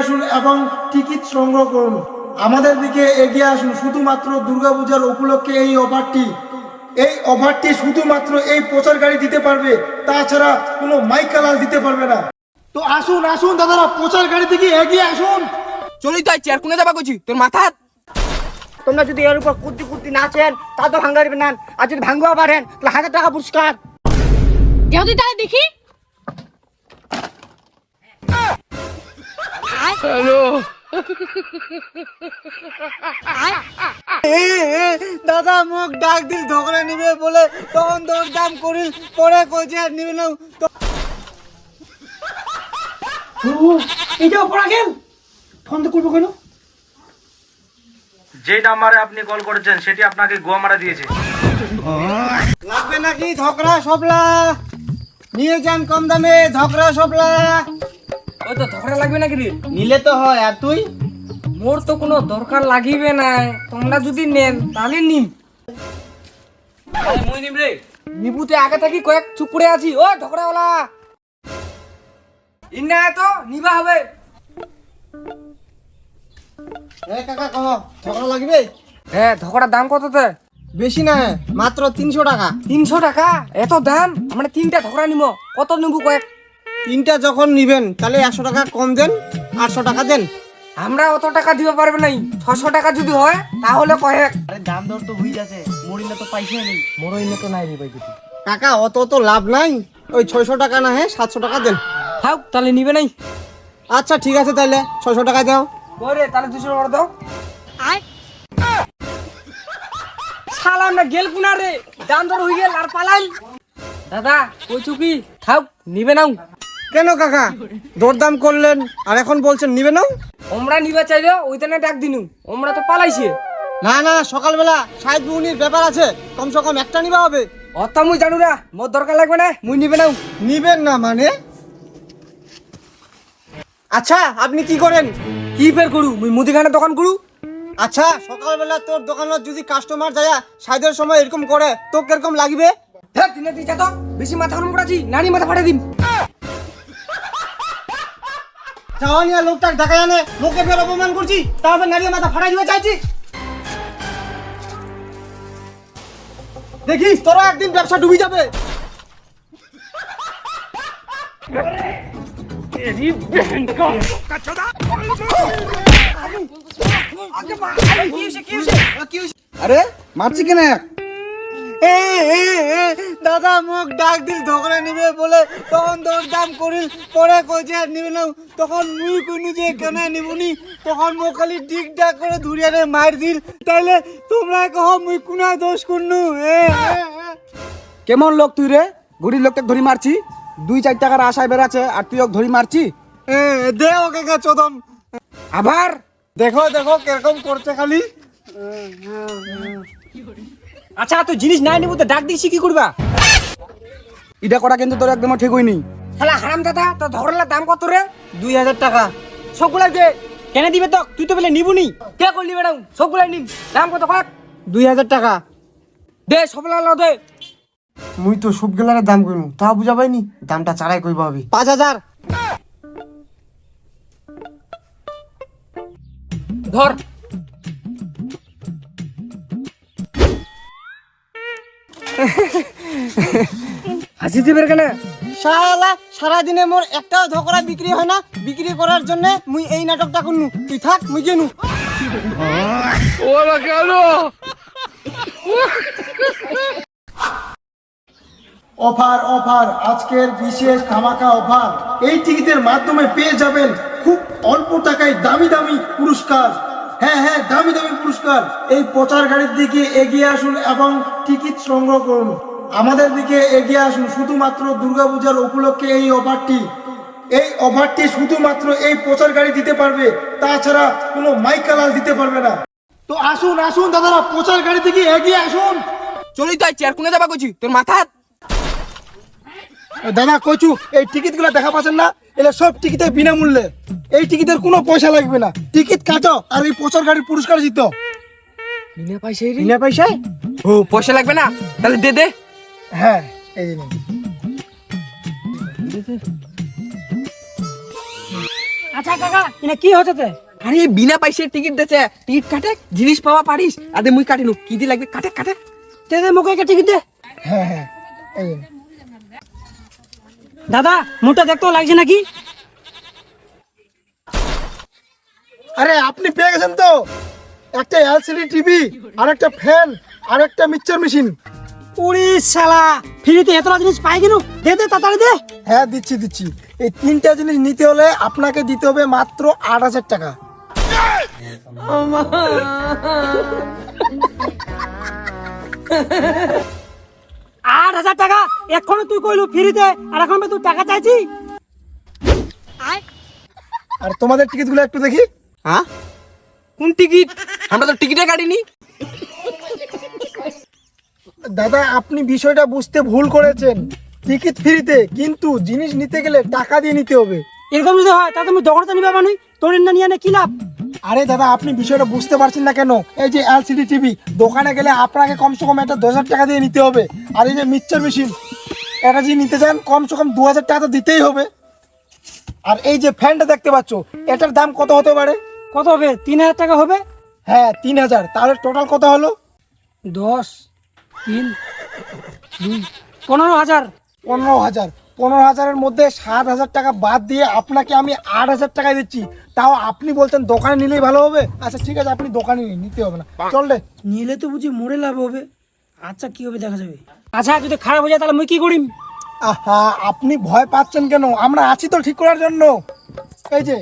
আসুন এবং টিকিট সংগ্রহ করুন। আমাদের দিকে এগিয়ে আসুন। শুধুমাত্র দুর্গাপূজার উপলক্ষে এই অফারটি। এই অফারটি শুধুমাত্র এই প্রচার গাড়ি দিতে পারবে। তাছাড়া কোনো মাইকালাল দিতে পারবে না। তো আসুন আসুন দাদারা প্রচার গাড়ি থেকে এগিয়ে আসুন। চলি তো চেয়ার কোনে যাবা কইছি। তোর মাথা তোমরা যদি এর উপর কুর্তি কুর্তি নাচেন তা তো ভাঙ্গারিবে না। আর যদি ভাঙ্গুয়া পারেন তাহলে হাজার টাকা পুরস্কার। যদি তাহলে দেখি। দাদা মুখ ডাক দিল ঢোকরে নিবে বলে তখন দৌড় দাম করিল পরে কইছে আর নিবে না। এইটাও পড়া গেল ফোন তো করব কেন? যে নাম্বারে আপনি কল করেছেন সেটি আপনাকে গোয়ামারা দিয়েছে। লাগবে নাকি ঝগড়া সবলা? নিয়ে যান কম দামে ঝগড়া সবলা। ওই তো ঝগড়া লাগবে নাকি রে? নিলে তো হয় আর তুই? মোর তো কোনো দরকার লাগিবে না তোমরা যদি নেন তাহলে নিম। মুই নিম রে। নিবুতে আগে থাকি কয়েক চুপ আছি। ও ঝগড়াওয়ালা ইন্না তো নিবা হবে। এ কাকা কহ ঝগড়া লাগবে? হ্যাঁ দাম কততে বেশি না মাত্র তিনশো টাকা। তিনশো টাকা? এত দাম? আমরা তিনটা ঝগড়া নিব কত নিব কয়েক? তিনটা যখন নিবেন তাহলে একশো টাকা কম দেন আটশো টাকা দেন। আমরা অত টাকা দিতে পারবে নাই ছশো টাকা যদি হয় তাহলে কয়েক। আরে দাম দর তো হয়ে যাচ্ছে। মরিলে তো পয়সা নেই মোর ইনে তো নাই রে ভাই কিছু। কাকা অত তো লাভ নাই। ওই ছয়শো টাকা না হ্যাঁ সাতশো টাকা দেন। থাক তাহলে নিবে নাই। আচ্ছা ঠিক আছে তাহলে ছয়শো টাকা দাও। ওরে তাহলে দুশো টাকা দাও। আয়। শালা আমরা গেল কুনা রে। দাম দর হয়ে গেল আর পালাই দাদা কইছু কি থাক নিবে নাও। কেন কাকা? দরদাম করলেন আর এখন বলছেন নিবে না? আমরা নিবে চাইলে ওইখানে ডাক দিনু। আমরা তো পালাইছে। না না সকালবেলা সাহেব বুনির ব্যাপার আছে। কমসে কম একটা নিবা হবে। অত মুই জানু না মোর দরকার লাগবে না মুই নিবে নাও নিবেন না মানে? আচ্ছা আপনি কি করেন? কি ফের করু? মুই মুদিখানা দোকান করু? আচ্ছা সকালবেলা তোর দোকানত যদি কাস্টমার যায় সাইদের সময় এরকম করে তো কীরকম লাগবে? হ্যাঁ দিনে দিই তো বেশি মাথা গরম করাছি নানি মাথা ফাটাই দিম। চাওয়ানিয়া লোকটাক ঢাকা জানে লোকে ফের অপমান করছি তারপর নারিয়ে মাথা ফাটাই দিবে চাইছি। দেখিস তোরা একদিন ব্যবসা ডুবি যাবে। আরে মারছি কেন? এ, এ, এ, দাদা মুখ ডাক দিল ঝগড়া নিবে বলে তখন দৌড় দাম করিল পরে কইছে আর নিবে না। তখন মুই কইনু যে কেন নিবনি? তখন মো খালি ডিক ডাক করে ধুরিয়ারে মার দিল তাইলে তোমরা কহ মুই কুনা দোষ করনু। কেমন লোক তুই রে? গরিব লোকটা ধরি মারছি? দুই চার টাকার আশায় বেড়াচ্ছে আর তুই ওকে ধরি মারছি? এ, দে ওকে কে চোদন। আবার দেখো দেখো কীরকম করছে খালি। আচ্ছা তো জিনিস নাই নিব তো ডাক দিছি কি করবা? এটা করা কিন্তু তোর একদম ঠিক হয়নি। শালা হারাম দাদা তো ধরলার দাম কত রে? দুই হাজার টাকা। সবগুলা দে। কেন দিবে তো? তুই তো বলে নিবুনি। কে করলি ম্যাডাম? সবগুলা নিম দাম কত কয়েক দুই হাজার টাকা। দে সবগুলা দে। মুই তো সব গেলার দাম কইনু তা বুঝা পাইনি দামটা চাড়াই কইবা হবে। পাঁচ হাজার। ধর। হাসি দিবে কেন শালা সারাদিনে মোর একটাও ধোকরা বিক্রি হয় না। বিক্রি করার জন্য মুই এই নাটকটা করনু। তুই থাক মুই গেনু। অফার অফার আজকের বিশেষ ধামাকা অফার। এই টিকিটের মাধ্যমে পেয়ে যাবেন খুব অল্প টাকায় দামি দামি পুরস্কার। হ্যাঁ হ্যাঁ দামি দামি পুরস্কার। এই প্রচার গাড়ির দিকে এগিয়ে আসুন এবং টিকিট সংগ্রহ করুন। আমাদের দিকে এগিয়ে আসুন শুধুমাত্র দুর্গাপূজার উপলক্ষে এই অফারটি। এই অফারটি শুধুমাত্র এই প্রচার গাড়ি দিতে পারবে তাছাড়া কোনো মাইকালাল দিতে পারবে না। তো আসুন আসুন দাদারা প্রচার গাড়ি থেকে এগিয়ে আসুন। চলি তো চেয়ার কোনে যাবা কইছি তোর মাথা দাদা কচু এই টিকিটগুলো দেখা পাচ্ছেন না? এটা সব টিকিটে বিনামূল্যে। এই টিকিটের কোনো পয়সা লাগবে না। টিকিট কাটো আর এই প্রচার গাড়ির পুরস্কার জিতো। বিনা পয়সায় বিনা পয়সায়? ও পয়সা লাগবে না? তাহলে দে দে। হ্যাঁ এই যে নিন। আচ্ছা কাকা এটা কি হচ্ছে তে? আরে বিনা পয়সার টিকিট দেছে টিকিট কাটে জিনিস পাওয়া পারিস। আরে মুই কাটিনু। কি দি লাগবে? কাটে কাটে। দে মুখে একটা টিকিট দে। হ্যাঁ হ্যাঁ এই নিন। দাদা মোটা দেখতেও লাগছে নাকি? আরে আপনি পেয়ে গেছেন তো। একটা এলসিডি টিভি আর একটা ফ্যান আর একটা মিক্সচার মেশিন উড়ি শালা ফ্রিতে এতটা জিনিস পাই কেন? দে দে তাড়াতাড়ি দে। হ্যাঁ দিচ্ছি দিচ্ছি। এই তিনটা জিনিস নিতে হলে আপনাকে দিতে হবে মাত্র আট হাজার টাকা। আট হাজার টাকা। এক্ষণে তুই কইলু ফ্রিতে আর এখন তুই টাকা চাইছি? আর তোমাদের টিকিটগুলো একটু দেখি। হ্যাঁ? কোন টিকিট? আমরা তো টিকিটে কাটিনি। দাদা আপনি বিষয়টা বুঝতে ভুল করেছেন। টিকিট ফ্রিতে কিন্তু জিনিস নিতে গেলে টাকা দিয়ে নিতে হবে। এরকম যদি হয় তা তুমি দোকানটা নিবে মানুষ তোর না নিয়ে নে কি লাভ? আরে দাদা আপনি বিষয়টা বুঝতে পারছেন না কেন? এই যে এলসিডি টিভি দোকানে গেলে আপনাকে কমসে কম একটা দশ হাজার টাকা দিয়ে নিতে হবে। আর এই যে মিক্সচার মেশিন এটা যদি নিতে চান কমসে কম দু হাজার টাকা তো দিতেই হবে। আর এই যে ফ্যানটা দেখতে পাচ্ছ এটার দাম কত হতে পারে? কত হবে? তিন হাজার টাকা হবে? হ্যাঁ তিন হাজার। তাহলে টোটাল কত হলো? দশ তিন দুই পনেরো হাজার। পনেরো হাজার। পনেরো হাজারের মধ্যে সাত হাজার টাকা বাদ দিয়ে আপনাকে আমি আট হাজার টাকা দিচ্ছি। তাও আপনি বলছেন দোকানে নিলেই ভালো হবে? আচ্ছা ঠিক আছে আপনি দোকানে নিন নিতে হবে না। চল রে। নিলে তো বুঝি মরে লাভ হবে। আচ্ছা কি হবে দেখা যাবে। আচ্ছা যদি খারাপ হয়ে যায় তাহলে মুই কি করিম? আহা আপনি ভয় পাচ্ছেন কেন? আমরা আছি তো ঠিক করার জন্য। এই যে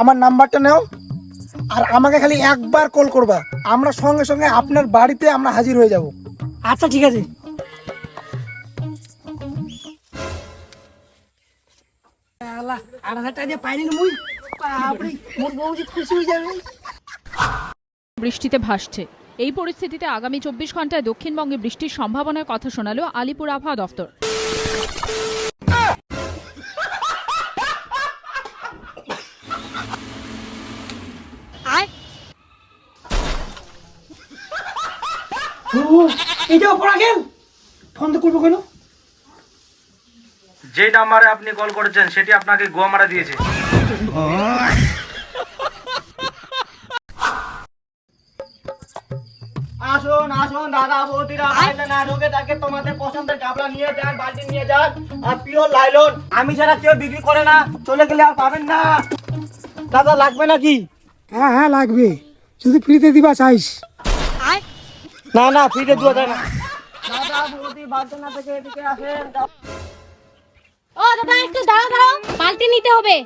আমার নাম্বারটা নাও। আর আমাকে খালি একবার কল করবা। আমরা সঙ্গে সঙ্গে আপনার বাড়িতে আমরা হাজির হয়ে যাব। আচ্ছা ঠিক আছে। আল্লাহ, হাজার দিয়ে পাইনি মুই। বাপরে, মোর বউ যে খুশি হয়ে যাবে। বৃষ্টিতে ভাসছে। এই পরিস্থিতিতে আগামী চব্বিশ ঘন্টায় দক্ষিণবঙ্গে বৃষ্টির সম্ভাবনার কথা শোনালো আলিপুর আবহাওয়া দফতর। ও, পড়া গেল ফোন তো করব কেন? যে নাম্বারে আপনি কল করেছেন সেটি আপনাকে গোয়া মারা দিয়েছে। আসুন আসুন দাদা বৌদিরা বাইরে না ঢুকে থাকে তোমাদের পছন্দের কাপড়া নিয়ে যান বালতি নিয়ে যান আর পিওর লাইলন আমি ছাড়া কেউ বিক্রি করে না চলে গেলে আর পাবেন না। দাদা লাগবে নাকি? হ্যাঁ হ্যাঁ লাগবে। যদি ফ্রিতে দিবা চাইস। না না ফ্রিতে দেওয়া যায় না। দাদা বৌদি বালতি না থেকে এদিকে আসেন। ও দাদা একটু দাঁড়াও দাঁড়াও বালতি নিতে হবে।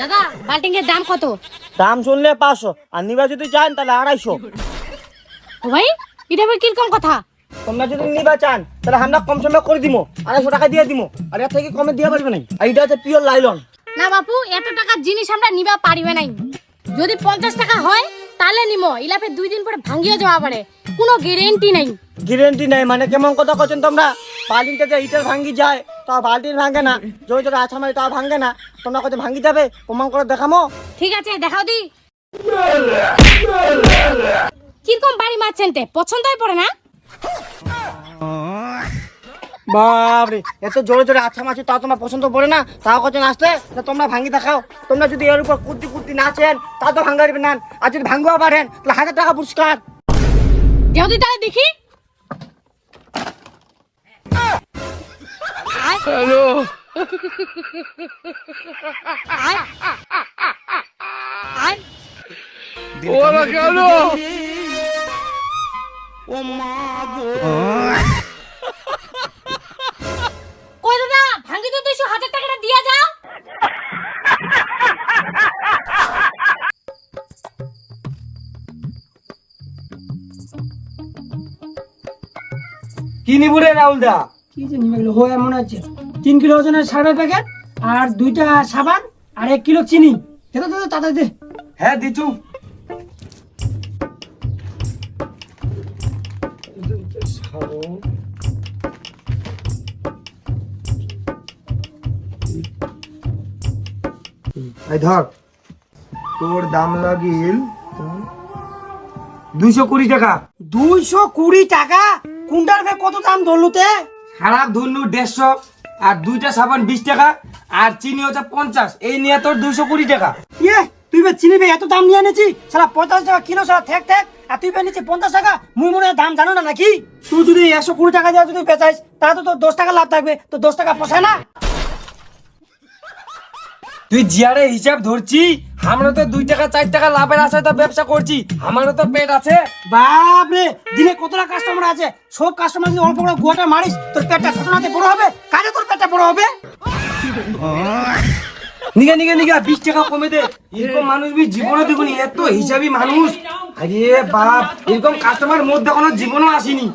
দাদা দাম কত? দাম শুনলে পাঁচশো আর নিবা যদি চান তাহলে আড়াইশো। ও ভাই এটা আবার কীরকম কথা? তোমরা যদি নিবা চান তাহলে আমরা কম সময় করে দিব আড়াইশো টাকা দিয়ে দিব আর এর থেকে কমে দিয়ে পারবে না আর এটা হচ্ছে পিওর লাইলন না বাপু এত টাকার জিনিস আমরা নিবা পারিবে নাই। যদি পঞ্চাশ টাকা হয় তাহলে নিমো ইলাপে দুই দিন পরে ভাঙ্গিয়ে যাওয়া পারে। কোনো গ্যারেন্টি নাই। গ্যারেন্টি নাই মানে কেমন কথা করছেন তোমরা? বাল্টিনটা যে ইটার ভাঙ্গি যায় তা বাল্টিন ভাঙে না। জোরে জোরে আছা মারি তা ভাঙে না। তোমরা কত ভাঙি যাবে প্রমাণ করে দেখামো। ঠিক আছে দেখাও দি। কীরকম বাড়ি মারছেন তে পছন্দই পড়ে না? বাপরে এত জোরে জোরে আছা মাছি তা তোমার পছন্দ পড়ে না? তাও কজন আসলে? তা তোমরা ভাঙ্গি দেখাও। তোমরা যদি এর উপর কুর্তি কুর্তি নাচেন তা তো না। আর যদি ভাঙ্গুয়া পারেন তাহলে হাজার টাকা পুরস্কার। দেও তাহলে দেখি। কই হাজার টাকাটা দিয়া যাও। কি নিবু রে রাহুল দা? কি যে নিবে গেলো হয় মনে হচ্ছে। তিন কিলো ওজনের সারের প্যাকেট আর দুইটা সাবান আর এক কিলো চিনি। দে তো, দে তো, তাড়াতাড়ি দে। হ্যাঁ দিচু এই ধর তোর দাম লাগিল দুইশো কুড়ি টাকা। দুইশো কুড়ি টাকা? কত দাম ধরলুতে খারাপ ধুনু দেড়শো আর দুইটা সাবান বিশ টাকা আর চিনি হচ্ছে পঞ্চাশ। এই নিয়ে তোর দুশো কুড়ি টাকা। ইয়ে তুই বে চিনি বে এত দাম নিয়ে এনেছি? সালা পঞ্চাশ টাকা কিলো সালা ঠেক ঠেক আর তুই বে নিচ্ছি পঞ্চাশ টাকা? মুই মনে দাম জানো না নাকি? তুই যদি একশো কুড়ি টাকা দিয়ে যদি বেচাইস তাহলে তো তোর দশ টাকা লাভ থাকবে। তো দশ টাকা পোষায় না? তুই জিয়ারে হিসাব ধরছি আমরা তো দুই টাকা চার টাকা লাভের আশায় তো ব্যবসা করছি আমারও তো পেট আছে। বাপরে দিনে কতটা কাস্টমার আছে? সব কাস্টমার যদি অল্প করে গুয়াটা মারিস তোর পেটটা ছোট নাতে বড় হবে কাজে তোর পেটটা বড় হবে। নিগে নিগে নিগে বিশ টাকা কমে দে। এরকম মানুষ বি জীবনে দেখুনি এত হিসাবি মানুষ। আরে বাপ এরকম কাস্টমার মধ্যে কোনো জীবনও আসেনি।